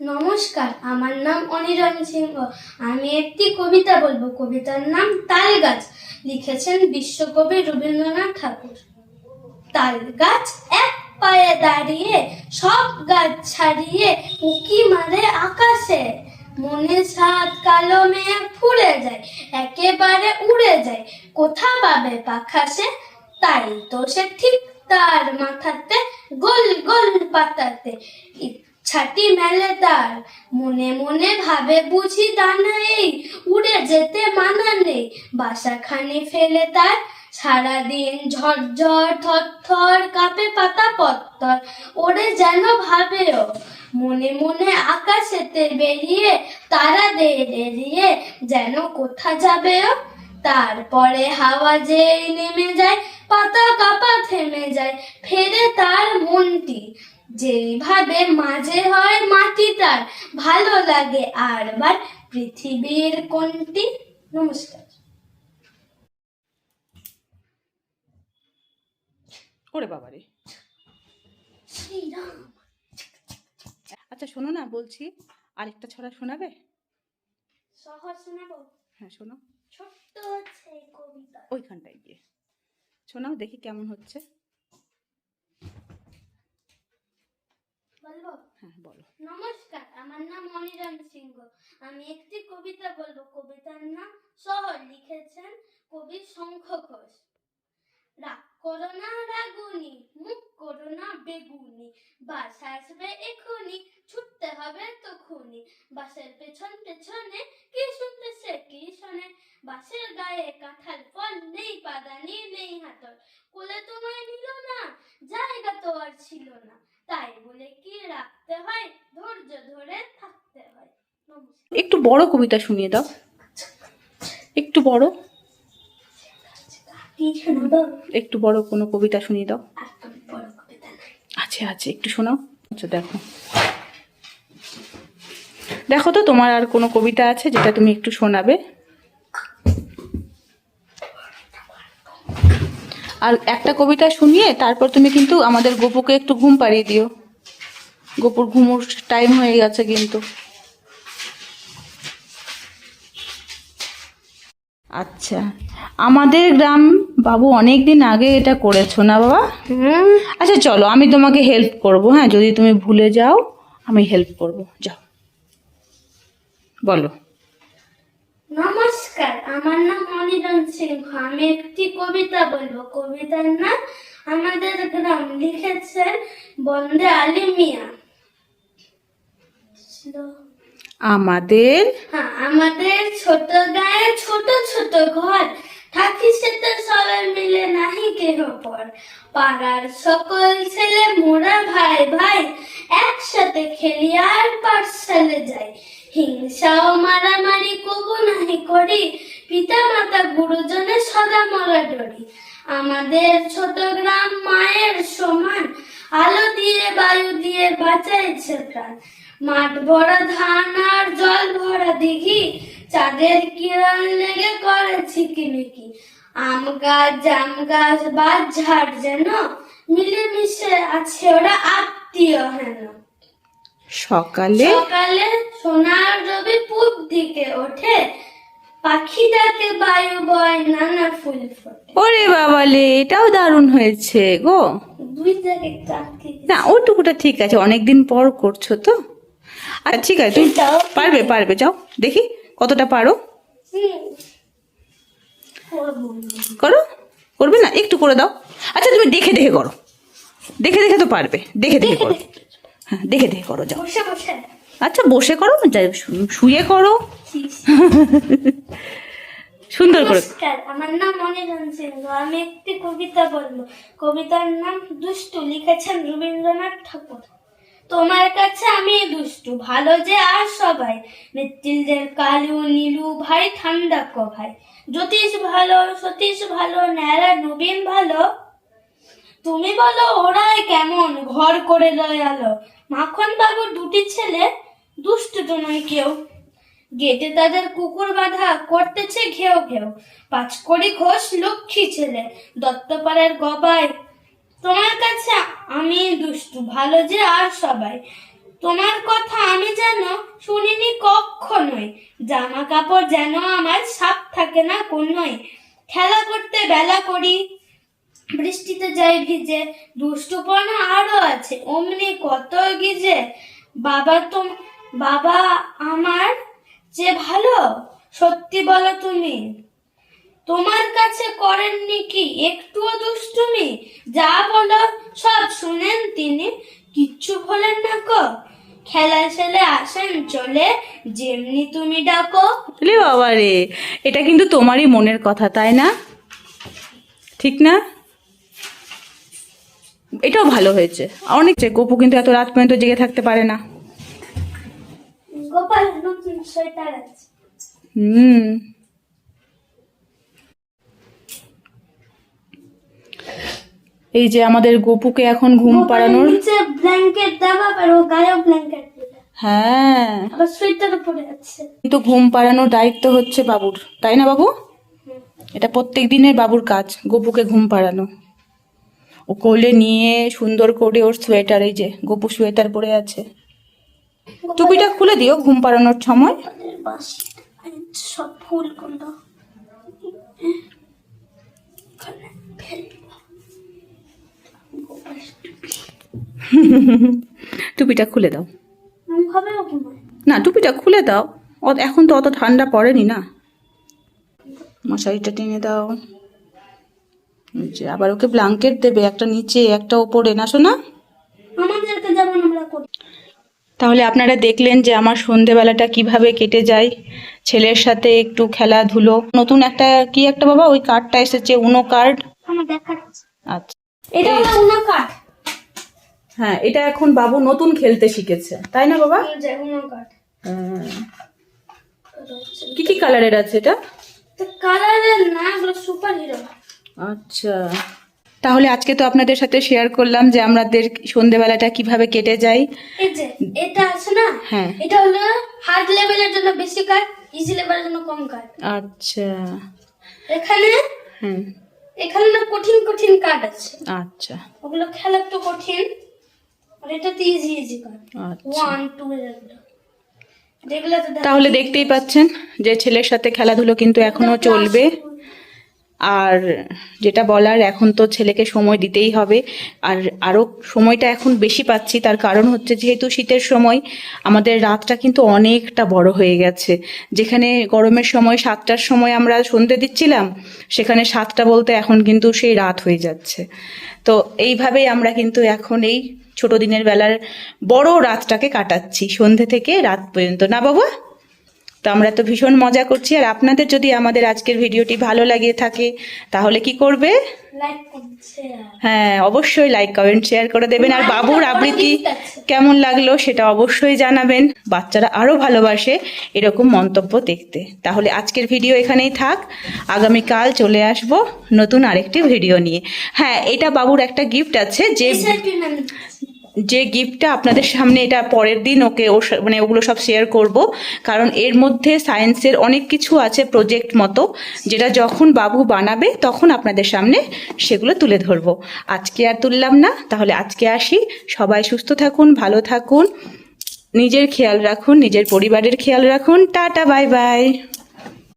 নমস্কার, আমার নাম অনিরণ সিংহ। আমি একটি কবিতা বলব। কবিতার নাম তাল গাছ। লিখেছেন বিশ্বকবি রবীন্দ্রনাথ ঠাকুর। তাল গাছ এক পায়ে দাঁড়িয়ে, সব গাছ ছাড়িয়ে উকি মারে আকাশে। মনে সাত কালো মেয়ে ফুলে যায়, একেবারে উড়ে যায়। কোথা পাবে পাখাসে তাই তো সে ঠিক তার মাথাতে, গোল গোল পাতাতে। ইচ্ছাটি মেলে তার মনে মনে ভাবে বুঝি দানা এই উড়ে যেতে মানা নেই। বাসাখানি ফেলে তার, সারাদিন ঝরঝর, থরথর, কাপে পাতা পত্তর, ওরে যেন ভাবেও। মনে মনে আকাশেতে বেরিয়ে তারা এড়িয়ে যেন কোথা যাবেও। তারপরে হাওয়া যেই নেমে যায়, পাতা কাপা থেমে যায়, ফেরে তার মনটি। যেইভাবে মাঝে হয় মাটি তার ভালো লাগে আর বার পৃথিবীর কোনটি? নমস্কার। ওরে বাবারে। আচ্ছা শোনো না বলছি আরেকটা ছড়া শোনাবে? শহর শোনাবো? হ্যাঁ শোনো। ছোট্ট কবিতা। ওইখানটায় গিয়ে। শোনাও দেখি কেমন হচ্ছে। বলব? হ্যাঁ বলো। নমস্কার আমার নাম অনিরণ সিংহ। আমি একটি কবিতা বলব। কবিতার নাম শহর লিখেছেন কবি শঙ্খ ঘোষ। রাগ করো না রাগুনি মুখ করো না বেগুনি। বাস আসবে এখুনি ছুটতে হবে তখুনি। বাসের পেছন পেছনে কি শুনতেছে কি শোনে? বাসের গায়ে কাঁঠাল ফল নেই পাদানি নেই হাতল। কোলে তোমায় নিল না জায়গা তো আর ছিল না। তাই বলে কি রাখতে হয়? ধৈর্য ধরে থাকতে হয়। একটু বড় কবিতা শুনিয়ে দাও। একটু বড়। একটু বড় কোনো কবিতা শুনিয়ে দাও। আছে আছে। একটু শোনাও। আচ্ছা দেখো। দেখো তো, তোমার আর কোনো কবিতা আছে যেটা তুমি একটু শোনাবে? আর একটা কবিতা শুনিয়ে তারপর তুমি কিন্তু আমাদের গোপুকে একটু ঘুম পাড়িয়ে দিও। গোপুর ঘুমোর টাইম হয়ে গেছে কিন্তু। আচ্ছা আমাদের গ্রাম বাবু অনেক দিন আগে এটা করেছ না বাবা? আচ্ছা চলো আমি তোমাকে হেল্প করব হ্যাঁ যদি তুমি ভুলে যাও আমি হেল্প করব। যাও। বলো। নমস্কার আমার নাম অনিরণ সিংহ আমি একটি কবিতা বলব। কবিতার নাম আমাদের গ্রাম। লিখেছেন বন্দে আলী মিয়া। আমাদের হ্যাঁ আমাদের ছোট গায়ে ছোট ছোট ঘর। থাকি সেটা সবাই মিলে নাহি কেহ পর। পাড়ার সকল ছেলে মোরা ভাই ভাই। একসাথে খেলি আর পাঠশালে যাই। হিংসা ও মারামারি করি পিতা মাতা গুরুজনে সদা মরা ডরি। আমাদের ছোট গ্রাম মায়ের সমান আলো দিয়ে বায়ু দিয়ে বাঁচাইছে প্রাণ। মাঠ ভরা ধান আর জল ভরা দিঘি চাঁদের কিরণ লেগে করে ছিকিমিকি আম গাছ জাম গাছ বা ঝাড় যেন মিলেমিশে আছে ওরা আত্মীয় হেন। সকালে সকালে সোনার রবি পূব দিকে ওঠে পাখি ডাকে বায়ু বয় নানা ফুল ফোটে। ওরে বাবালে এটাও দারুণ হয়েছে গো। দুই জায়গায় চারটি না ওটুকুটা ঠিক আছে অনেকদিন পর করছ তো। আচ্ছা ঠিক আছে তুমি। পারবে পারবে যাও দেখি কতটা পারো। করো? করবে না? একটু করে দাও। আচ্ছা তুমি দেখে দেখে করো। দেখে দেখে তো পারবে। দেখে দেখে করো। হ্যাঁ দেখে দেখে করো যাও। আচ্ছা বসে করো শুয়ে করো। সুন্দর করে। আমার নাম অনিরণ সিংহ। আমি একটি কবিতা বলব। কবিতার নাম দুষ্টু, লিখেছেন রবীন্দ্রনাথ ঠাকুর। তোমার কাছে আমি দুষ্টু, ভালো যে আর সবাই। মৃত্যুঞ্জয়ের কালু, নীলু ভাই, ঠান্ডা কো ভাই জ্যোতিষ ভালো, সতীশ ভালো, ন্যাড়া, নবীন ভালো। তুমি বলো, ওরাই কেমন? ঘর করে দয়ালো। মাখন বাবুর দুটি ছেলে দুষ্টু তো নয় কেউ। গেটে তাদের কুকুর বাঁধা করতেছে ঘেউ ঘেউ। পাঁচ পাঁচকড়ি ঘোষ লক্ষ্মী ছেলে, দত্তপাড়ার গবাই। তোমার কাছে আমি দুষ্টু, ভালো যে আর সবাই। তোমার কথা আমি যেন শুনিনি কখনোই জামা কাপড় যেন আমার সাপ থাকে না কোনোই। খেলা করতে বেলা করি, বৃষ্টিতে যাই ভিজে। দুষ্টুপনা আরও আছে, অমনি কত গিজে। বাবা তো বাবা, আমার যে ভালো, সত্যি বলো তুমি। তোমার কাছে করেননি কি? একটুও দুষ্টুমি? যা বলো, সব শুনেন তিনি। কিচ্ছু বলেন না কো। খেলা ছেলে আসেন, চলে। যেমনি তুমি ডাকো। রে বাবা রে, এটা কিন্তু তোমারই মনের কথা, তাই না? ঠিক না? এটাও ভালো হয়েছে। অনেক গপু কিন্তু এত রাত পর্যন্ত জেগে থাকতে পারে না। গোপাল নতুন সোয়েটার আছে হুম। এই যে আমাদের গপুকে এখন ঘুম পাড়ানোর নিচে ব্ল্যাঙ্কেট দেওয়া আর ও গায়েও ব্ল্যাঙ্কেট হ্যাঁ। আবার সোয়েটার পরে আছে কিন্তু ঘুম পাড়ানোর দায়িত্ব হচ্ছে বাবুর। তাই না বাবু? এটা প্রত্যেক দিনের বাবুর কাজ গপুকে ঘুম পাড়ানো। ও কোলে নিয়ে সুন্দর করে ওর সোয়েটার এই যে গপু সোয়েটার পরে আছে। টুপিটা খুলে দিও, ঘুম পাড়ানোর সময়। টুপিটা খুলে দাও। না, টুপিটা খুলে দাও। এখন তো অত ঠান্ডা পড়েনি না। মশারিটা টেনে দাও। আবার ওকে ব্ল্যাঙ্কেট দেবে, একটা নিচে, একটা ওপরে, না শোনা তাহলে আপনারা দেখলেন যে আমার সন্ধেবেলাটা কীভাবে কেটে যায়। ছেলের সাথে একটু খেলাধুলো। নতুন একটা কি একটা বাবা? ওই কার্ডটা এসেছে উনো কার্ড আচ্ছা। এটা উনো হ্যাঁ এটা এখন বাবু নতুন খেলতে শিখেছে। তাই না বাবা? হ্যাঁ। কি কি কালারের আছে এটা? কালারের না সুপার হিরো আচ্ছা। তাহলে আজকে তো আপনাদের সাথে শেয়ার করলাম যে আমাদের সন্ধেবেলাটা কীভাবে কেটে যায়। এটা আছে না? হ্যাঁ। এটা হলো হার্ড লেভেলের জন্য বেশি কাঠ ইজি লেভেলের জন্য কম কাঠ আচ্ছা। এখানে হ্যাঁ এখানে না কঠিন কঠিন কাঠ আছে। আচ্ছা। ওগুলো খেলা একটু কঠিন আর এটা তো ইজি ইজি আচ্ছা। ওয়ান টু তাহলে দেখতেই পাচ্ছেন যে ছেলের সাথে খেলাধুলো কিন্তু এখনও চলবে। আর যেটা বলার, এখন তো ছেলেকে সময় দিতেই হবে। আর আরও সময়টা এখন বেশি পাচ্ছি, তার কারণ হচ্ছে যেহেতু শীতের সময়, আমাদের রাতটা কিন্তু অনেকটা বড় হয়ে গেছে। যেখানে গরমের সময় সাতটার সময় আমরা সন্ধে দিচ্ছিলাম, সেখানে সাতটা বলতে এখন কিন্তু সেই রাত হয়ে যাচ্ছে। তো এইভাবেই আমরা কিন্তু এখন এই ছোট দিনের বেলার বড় রাতটাকে কাটাচ্ছি, সন্ধে থেকে রাত পর্যন্ত। না বাবা তো আমরা তো ভীষণ মজা করছি। আর আপনাদের যদি আমাদের আজকের ভিডিওটি ভালো লাগে থাকে তাহলে কি করবে? হ্যাঁ অবশ্যই লাইক কমেন্ট শেয়ার করে দেবেন। আর বাবুর আবৃত্তি কেমন লাগল সেটা অবশ্যই জানাবেন। বাচ্চারা আরও ভালোবাসে এরকম মন্তব্য দেখতে। তাহলে আজকের ভিডিও এখানেই থাক। আগামীকাল চলে আসব নতুন আরেকটি ভিডিও নিয়ে। হ্যাঁ এটা বাবুর একটা গিফট আছে যে যে গিফটটা আপনাদের সামনে এটা পরের দিন ওকে ও মানে ওগুলো সব শেয়ার করব, কারণ এর মধ্যে সায়েন্সের অনেক কিছু আছে প্রজেক্ট মতো, যেটা যখন বাবু বানাবে তখন আপনাদের সামনে সেগুলো তুলে ধরবো। আজকে আর তুললাম না, তাহলে আজকে আসি। সবাই সুস্থ থাকুন, ভালো থাকুন, নিজের খেয়াল রাখুন, নিজের পরিবারের খেয়াল রাখুন। Tata bye bye